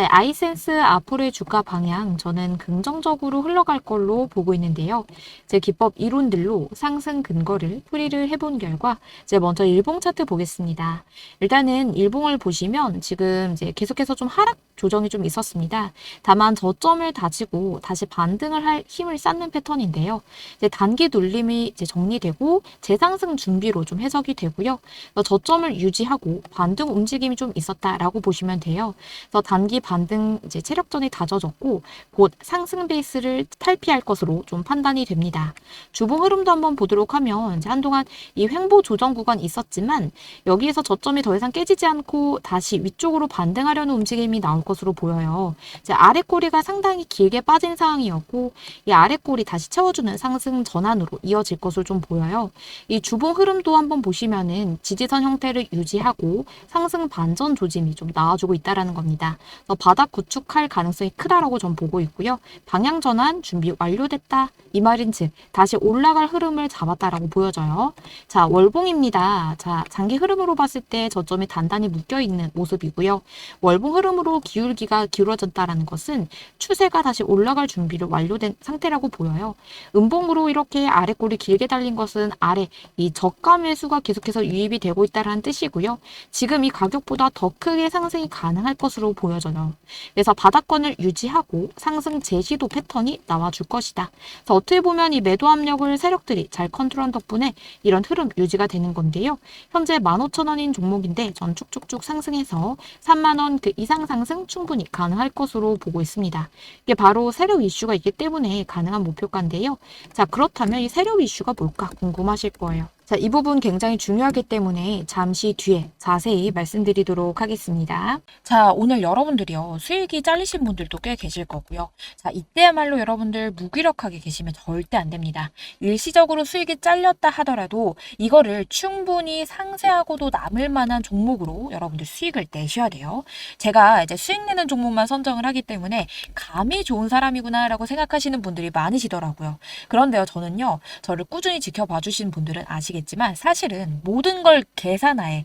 네, 아이센스 앞으로의 주가 방향 저는 긍정적으로 흘러갈 걸로 보고 있는데요. 제 기법 이론들로 상승 근거를 풀이를 해본 결과 이제 먼저 일봉 차트 보겠습니다. 일단은 일봉을 보시면 지금 이제 계속해서 좀 하락 조정이 좀 있었습니다. 다만 저점을 다지고 다시 반등을 할 힘을 쌓는 패턴인데요. 이제 단기 눌림이 이제 정리되고 재상승 준비로 좀 해석이 되고요. 그래서 저점을 유지하고 반등 움직임이 좀 있었다라고 보시면 돼요. 그래서 단기 반등 이제 체력전이 다져졌고 곧 상승 베이스를 탈피할 것으로 좀 판단이 됩니다. 주봉 흐름도 한번 보도록 하면 이제 한동안 이 횡보 조정 구간 있었지만 여기에서 저점이 더 이상 깨지지 않고 다시 위쪽으로 반등하려는 움직임이 나올 것으로 보여요. 이제 아래 꼬리가 상당히 길게 빠진 상황이었고 이 아래 꼬리 다시 채워주는 상승 전환으로 이어질 것으로 좀 보여요. 이 주봉 흐름도 한번 보시면은 지지선 형태를 유지하고 상승 반전 조짐이 좀 나와주고 있다라는 겁니다. 그래서 바닥 구축할 가능성이 크다라고 전 보고 있고요. 방향 전환 준비 완료됐다 이 말인즉 다시 올라갈 흐름을 잡았다라고 보여져요. 자 월봉입니다. 자 장기 흐름으로 봤을 때 저점이 단단히 묶여 있는 모습이고요. 월봉 흐름으로 기울 기가 기울어졌다라는 것은 추세가 다시 올라갈 준비를 완료된 상태라고 보여요. 음봉으로 이렇게 아래 꼬리 길게 달린 것은 아래 이 저가 매수가 계속해서 유입이 되고 있다라는 뜻이고요. 지금 이 가격보다 더 크게 상승이 가능할 것으로 보여져요. 그래서 바닥권을 유지하고 상승 제시도 패턴이 나와줄 것이다. 그래서 어떻게 보면 이 매도 압력을 세력들이 잘 컨트롤한 덕분에 이런 흐름 유지가 되는 건데요. 현재 15,000원인 종목인데 전 쭉쭉쭉 상승해서 3만원 그 이상 상승 충분히 가능할 것으로 보고 있습니다. 이게 바로 세력 이슈가 있기 때문에 가능한 목표가인데요. 자, 그렇다면 이 세력 이슈가 뭘까 궁금하실 거예요. 자, 이 부분 굉장히 중요하기 때문에 잠시 뒤에 자세히 말씀드리도록 하겠습니다. 자, 오늘 여러분들이요. 수익이 잘리신 분들도 꽤 계실 거고요. 자, 이때야말로 여러분들 무기력하게 계시면 절대 안 됩니다. 일시적으로 수익이 잘렸다 하더라도 이거를 충분히 상세하고도 남을 만한 종목으로 여러분들 수익을 내셔야 돼요. 제가 이제 수익 내는 종목만 선정을 하기 때문에 감이 좋은 사람이구나라고 생각하시는 분들이 많으시더라고요. 그런데요, 저는요, 저를 꾸준히 지켜봐 주신 분들은 아시겠 지만 사실은 모든 걸 계산하에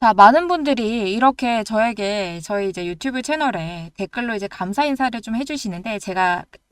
자, 많은 분들이 이렇게 저에게 저희 이제 유튜브 채널에 댓글로 이제 감사 인사를 좀 해주시는데 제가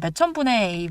몇천 분의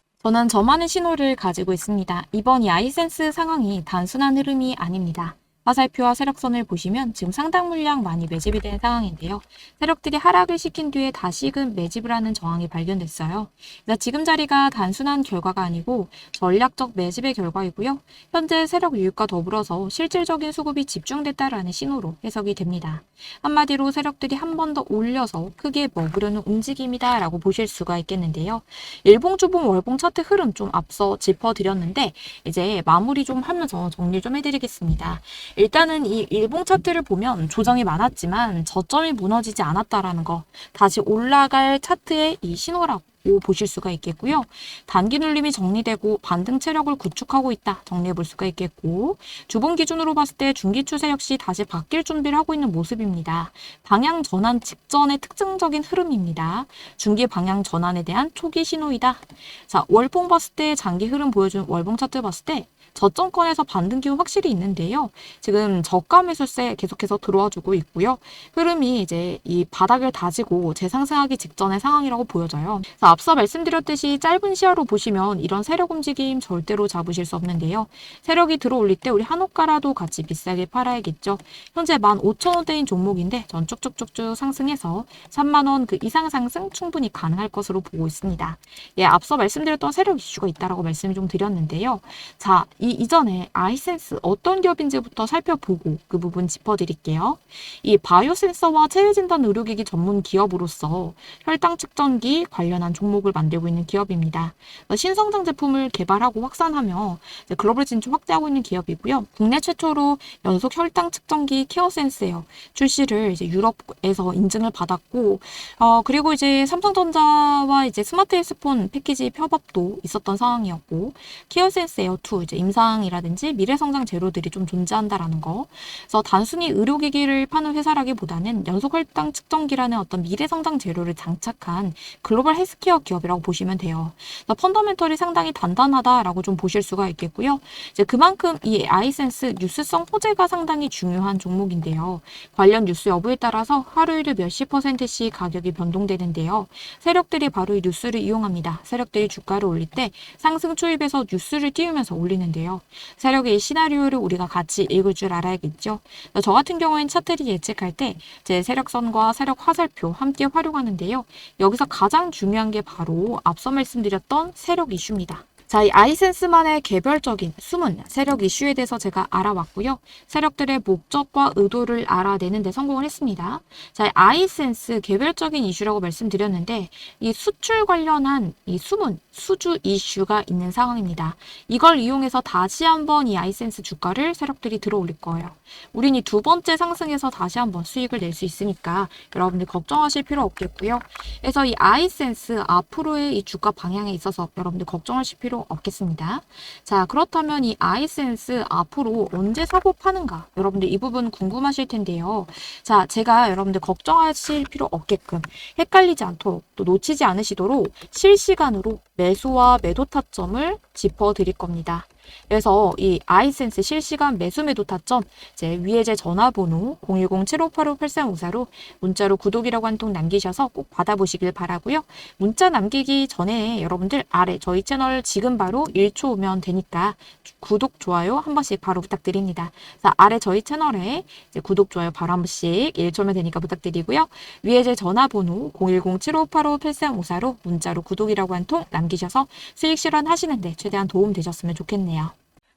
저는 저만의 신호를 가지고 있습니다. 이번 이 아이센스 상황이 단순한 흐름이 아닙니다. 화살표와 세력선을 보시면 지금 상당 물량 많이 매집이 된 상황인데요. 세력들이 하락을 시킨 뒤에 다시금 매집을 하는 정황이 발견됐어요. 그래서 지금 자리가 단순한 결과가 아니고 전략적 매집의 결과이고요. 현재 세력 유입과 더불어서 실질적인 수급이 집중됐다라는 신호로 해석이 됩니다. 한마디로 세력들이 한 번 더 올려서 크게 먹으려는 움직임이다 라고 보실 수가 있겠는데요. 일봉, 주봉, 월봉 차트 흐름 좀 앞서 짚어드렸는데 이제 마무리 좀 하면서 정리 좀 해드리겠습니다. 일단은 이 일봉 차트를 보면 조정이 많았지만 저점이 무너지지 않았다라는 거 다시 올라갈 차트의 이 신호라고 보실 수가 있겠고요. 단기 눌림이 정리되고 반등 체력을 구축하고 있다. 정리해 볼 수가 있겠고 주봉 기준으로 봤을 때 중기 추세 역시 다시 바뀔 준비를 하고 있는 모습입니다. 방향 전환 직전의 특징적인 흐름입니다. 중기 방향 전환에 대한 초기 신호이다. 자, 월봉 봤을 때 장기 흐름 보여준 월봉 차트 봤을 때 저점권에서 반등 기운 확실히 있는데요. 지금 저가 매수세 계속해서 들어와 주고 있고요. 흐름이 이제 이 바닥을 다지고 재상승하기 직전의 상황이라고 보여져요. 앞서 말씀드렸듯이 짧은 시야로 보시면 이런 세력 움직임 절대로 잡으실 수 없는데요. 세력이 들어올릴 때 우리 한옥가라도 같이 비싸게 팔아야겠죠. 현재 15,000원대인 종목인데 전 쭉쭉쭉쭉 상승해서 3만원 그 이상 상승 충분히 가능할 것으로 보고 있습니다. 예, 앞서 말씀드렸던 세력 이슈가 있다라고 말씀 좀 드렸는데요. 자, 이 이전에 아이센스 어떤 기업인지부터 살펴보고 그 부분 짚어드릴게요. 이 바이오 센서와 체외 진단 의료기기 전문 기업으로서 혈당 측정기 관련한 종목을 만들고 있는 기업입니다. 신성장 제품을 개발하고 확산하며 글로벌 진출 확대하고 있는 기업이고요. 국내 최초로 연속 혈당 측정기 케어센스예요. 출시를 이제 유럽에서 인증을 받았고 어, 그리고 이제 삼성전자와 이제 스마트 헬스폰 패키지 협업도 있었던 상황이었고 케어센스 에어2 이제 임상이라든지 미래성장 재료들이 좀 존재한다라는 거. 그래서 단순히 의료기기를 파는 회사라기보다는 연속 혈당 측정기라는 어떤 미래성장 재료를 장착한 글로벌 헬스케어 기업이라고 보시면 돼요. 펀더멘털이 상당히 단단하다라고 좀 보실 수가 있겠고요. 이제 그만큼 이 아이센스 뉴스성 호재가 상당히 중요한 종목인데요. 관련 뉴스 여부에 따라서 하루일에 몇십 퍼센트씩 가격이 변동되는데요. 세력들이 바로 이 뉴스를 이용합니다. 세력들이 주가를 올릴 때 상승 추입에서 뉴스를 띄우면서 올리는데요. 세력의 시나리오를 우리가 같이 읽을 줄 알아야겠죠. 저 같은 경우엔 차트를 예측할 때 제 세력선과 세력 화살표 함께 활용하는데요. 여기서 가장 중요한 게 바로 앞서 말씀드렸던 세력 이슈입니다. 자, 이 아이센스만의 개별적인 숨은 세력 이슈에 대해서 제가 알아왔고요. 세력들의 목적과 의도를 알아내는 데 성공을 했습니다. 자, 이 아이센스 개별적인 이슈라고 말씀드렸는데 이 수출 관련한 이 숨은 수주 이슈가 있는 상황입니다. 이걸 이용해서 다시 한번 이 아이센스 주가를 세력들이 들어올릴 거예요. 우린 이 두 번째 상승에서 다시 한번 수익을 낼 수 있으니까 여러분들 걱정하실 필요 없겠고요. 그래서 이 아이센스 앞으로의 이 주가 방향에 있어서 여러분들 걱정하실 필요 없겠습니다. 자, 그렇다면 이 아이센스 앞으로 언제 사고 파는가? 여러분들 이 부분 궁금하실 텐데요. 자, 제가 여러분들 걱정하실 필요 없게끔 헷갈리지 않도록 또 놓치지 않으시도록 실시간으로 매수와 매도 타점을 짚어 드릴 겁니다. 그래서 이 아이센스 실시간 매수 매도 타점 이제 위에 제 전화번호 010-7585-8354로 문자로 구독이라고 한 통 남기셔서 꼭 받아보시길 바라고요. 문자 남기기 전에 여러분들 아래 저희 채널 지금 바로 1초 오면 되니까 구독 좋아요 한 번씩 바로 부탁드립니다. 자, 아래 저희 채널에 구독 좋아요 바로 한 번씩 1초면 되니까 부탁드리고요. 위에 제 전화번호 010-7585-8354로 문자로 구독이라고 한 통 남기셔서 수익 실현 하시는데 최대한 도움 되셨으면 좋겠네요.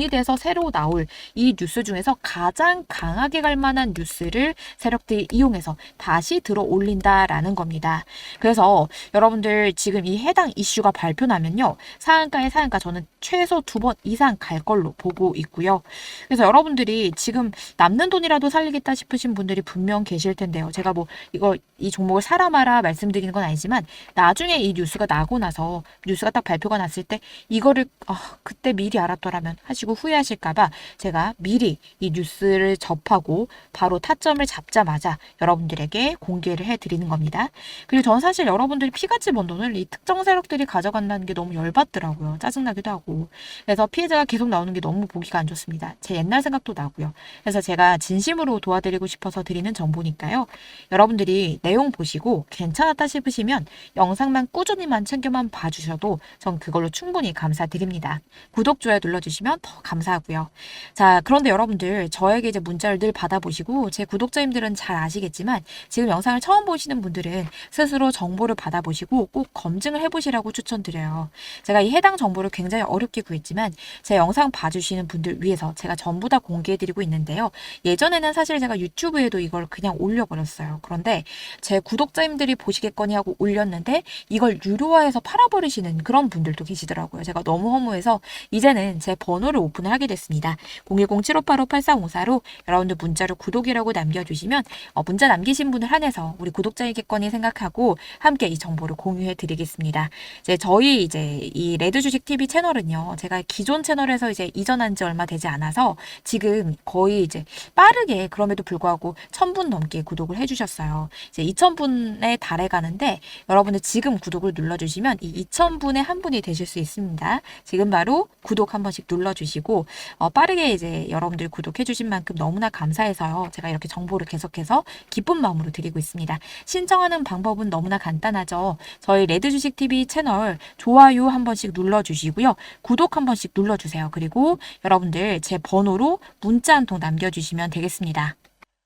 이 돼서 새로 나올 이 뉴스 중에서 가장 강하게 갈 만한 뉴스를 세력들이 이용해서 다시 들어 올린다라는 겁니다. 그래서 여러분들 지금 이 해당 이슈가 발표나면요. 상한가에 상한가 저는 최소 두 번 이상 갈 걸로 보고 있고요. 그래서 여러분들이 지금 남는 돈이라도 살리겠다 싶으신 분들이 분명 계실 텐데요. 제가 뭐 이거 이 종목을 사라 마라 말씀드리는 건 아니지만 나중에 이 뉴스가 나고 나서 뉴스가 딱 발표가 났을 때 이거를 아, 그때 미리 알았더라면 하시고 후회하실까봐 제가 미리 이 뉴스를 접하고 바로 타점을 잡자마자 여러분들에게 공개를 해드리는 겁니다. 그리고 저는 사실 여러분들이 피같이 번 돈을 이 특정 세력들이 가져간다는 게 너무 열받더라고요. 짜증나기도 하고. 그래서 피해자가 계속 나오는 게 너무 보기가 안 좋습니다. 제 옛날 생각도 나고요. 그래서 제가 진심으로 도와드리고 싶어서 드리는 정보니까요. 여러분들이 내용 보시고 괜찮았다 싶으시면 영상만 꾸준히만 챙겨만 봐주셔도 전 그걸로 충분히 감사드립니다. 구독, 좋아요 눌러주시면 더 감사하고요. 자, 그런데 여러분들 저에게 이제 문자를 늘 받아보시고 제 구독자님들은 잘 아시겠지만 지금 영상을 처음 보시는 분들은 스스로 정보를 받아보시고 꼭 검증을 해보시라고 추천드려요. 제가 이 해당 정보를 굉장히 어렵게 구했지만 제 영상 봐주시는 분들 위해서 제가 전부 다 공개해드리고 있는데요. 예전에는 사실 제가 유튜브에도 이걸 그냥 올려버렸어요. 그런데 제 구독자님들이 보시겠거니 하고 올렸는데 이걸 유료화해서 팔아버리시는 그런 분들도 계시더라고요. 제가 너무 허무해서 이제는 제 번호를 오픈을 하게 됐습니다. 010-7585-8354로 여러분들 문자로 구독이라고 남겨주시면 어, 문자 남기신 분을 한해서 우리 구독자이겠거니 생각하고 함께 이 정보를 공유해 드리겠습니다. 이제 저희 이제 이 레드 주식 TV 채널은요. 제가 기존 채널에서 이제 이전한 지 얼마 되지 않아서 지금 거의 이제 빠르게 그럼에도 불구하고 1000분 넘게 구독을 해주셨어요. 이제 2000분에 달해 가는데 여러분들 지금 구독을 눌러주시면 이 2000분의 한 분이 되실 수 있습니다. 지금 바로 구독 한 번씩 눌러주 시고 어, 빠르게 이제 여러분들 구독해 주신 만큼 너무나 감사해서요. 제가 이렇게 정보를 계속해서 기쁜 마음으로 드리고 있습니다. 신청하는 방법은 너무나 간단하죠. 저희 레드 주식TV 채널 좋아요 한 번씩 눌러 주시고요. 구독 한 번씩 눌러 주세요. 그리고 여러분들 제 번호로 문자 한 통 남겨 주시면 되겠습니다.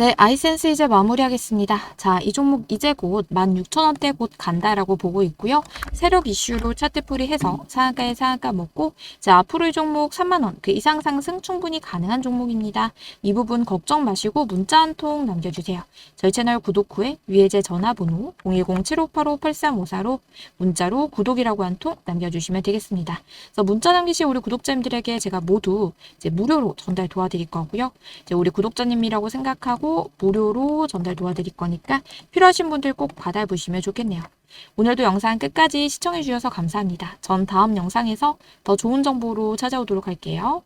네, 아이센스 이제 마무리하겠습니다. 자, 이 종목 이제 곧 16,000원대 곧 간다라고 보고 있고요. 세력 이슈로 차트풀이 해서 상한가에 상한가 먹고 자, 앞으로 이 종목 3만원 그 이상 상승 충분히 가능한 종목입니다. 이 부분 걱정 마시고 문자 한 통 남겨주세요. 저희 채널 구독 후에 위에 제 전화번호 010-7585-8354로 문자로 구독이라고 한 통 남겨주시면 되겠습니다. 그래서 문자 남기신 우리 구독자님들에게 제가 모두 이제 무료로 전달 도와드릴 거고요. 이제 우리 구독자님이라고 생각하 고 무료로 전달 도와드릴 거니까 필요하신 분들 꼭 받아보시면 좋겠네요. 오늘도 영상 끝까지 시청해주셔서 감사합니다. 전 다음 영상에서 더 좋은 정보로 찾아오도록 할게요.